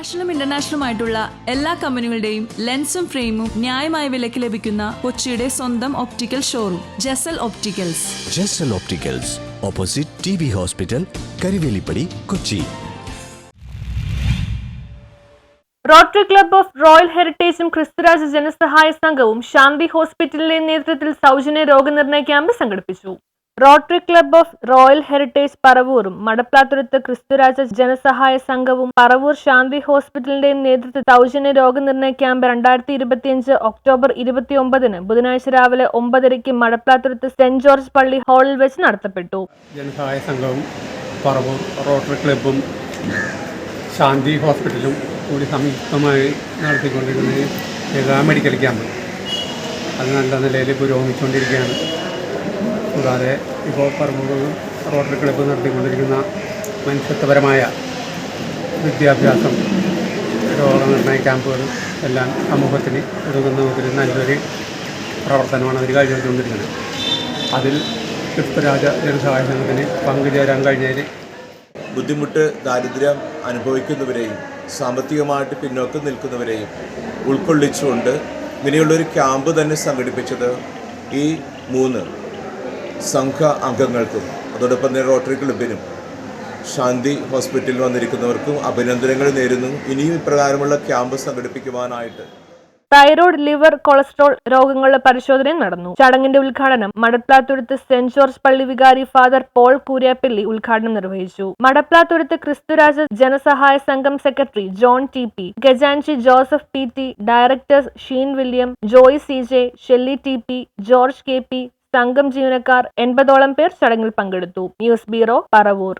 നാഷണലും ഇന്റർനാഷണലും ആയിട്ടുള്ള എല്ലാ കമ്പനികളുടെയും ലെൻസും ഫ്രെയിമും ന്യായമായ വിലയ്ക്ക് ലഭിക്കുന്ന കൊച്ചിയുടെ സ്വന്തം optical showroom Jasal opticals Jasal opticals opposite T B hospital Karivelippady Kochi rotary club of royal ഹെറിറ്റേജും ക്രിസ്തുരാജ ജനസഹായ സംഘവും ശാന്തി ഹോസ്പിറ്റലിന്റെ നേതൃത്വത്തിൽ സൗജന്യ രോഗനിർണയ ക്യാമ്പ് സംഘടിപ്പിച്ചു. Rotary club of royal heritage പറവൂറും Madaplathuruth ക്രിസ്തുരാജ ജനസഹായ സംഘവും പറവൂർ ശാന്തി ഹോസ്പിറ്റലിന്റെയും നേതൃത്വത്തിൽ സൗജന്യ രോഗനിർണയ ക്യാമ്പ് രണ്ടായിരത്തി ഇരുപത്തിയഞ്ച് ഒക്ടോബർ ഇരുപത്തിയൊമ്പതിന് ബുധനാഴ്ച രാവിലെ ഒമ്പതരയ്ക്ക് മടപ്ലാത്തുരത്ത് സെന്റ് ജോർജ് പള്ളി ഹാളിൽ വെച്ച് നടത്തപ്പെട്ടു. ജനസഹായ സംഘവും പറവൂർ റോട്ടറി ക്ലബ്ബും ശാന്തി ഹോസ്പിറ്റലും കൂടി സംയുക്തമായി നടത്തിക്കൊണ്ടിരിക്കുന്ന ഈ മെഡിക്കൽ ക്യാമ്പ്. അത് നല്ല നിലയിൽ പുരോഗമിച്ചുകൊണ്ടിരിക്കുകയാണ്. കൂടാതെ ഇപ്പോൾ പറമ്പുകളും റോട്ടറി ക്ലബ്ബ് നടത്തിക്കൊണ്ടിരിക്കുന്ന മനുഷ്യത്വപരമായ വിദ്യാഭ്യാസം രോഗനിർണയ ക്യാമ്പുകൾ എല്ലാം സമൂഹത്തിന് ഒരുങ്ങുന്ന ഒരു നല്ലൊരു പ്രവർത്തനമാണ് അവർ കാഴ്ചവെച്ചുകൊണ്ടിരിക്കുന്നത് അതിൽ ക്രിസ്തുരാജ ജനസഹായ സംഘത്തിന് പങ്കുചേരാൻ കഴിഞ്ഞതിൽ ബുദ്ധിമുട്ട് ദാരിദ്ര്യം അനുഭവിക്കുന്നവരെയും സാമ്പത്തികമായിട്ട് പിന്നോക്കം നിൽക്കുന്നവരെയും ഉൾക്കൊള്ളിച്ചുകൊണ്ട് ഇങ്ങനെയുള്ളൊരു ക്യാമ്പ് തന്നെ സംഘടിപ്പിച്ചത് ഈ മൂന്ന് സംഘ അംഗങ്ങൾക്കും അതോടൊപ്പം തന്നെ റോട്ടറി ക്ലബിനും ശാന്തി ഹോസ്പിറ്റലിൽ വന്നിരിക്കുന്നവർക്കും അഭിനന്ദനങ്ങൾ നേരുന്നു. ഇനിയും ഇപ്രകാരമുള്ള ക്യാമ്പ് സംഘടിപ്പിക്കുവാനായിട്ട്. തൈറോയ്ഡ് ലിവർ കൊളസ്ട്രോൾ രോഗങ്ങളുടെ പരിശോധനയും നടന്നു. ചടങ്ങിന്റെ ഉദ്ഘാടനം മടപ്ലാത്തുരുത്ത് സെന്റ് ജോർജ് പള്ളി വികാരി ഫാദർ പോൾ കൂര്യാപ്പള്ളി ഉദ്ഘാടനം നിർവഹിച്ചു. Madaplathuruth Kristuraja Janasahaya Sangham secretary John T P Gajanshi Joseph P T directors Sheen William Joy C J Shelly T P George K P സംഘം ജീവനക്കാർ എൺപതോളം പേർ ചടങ്ങിൽ പങ്കെടുത്തു. News bureau Paravur.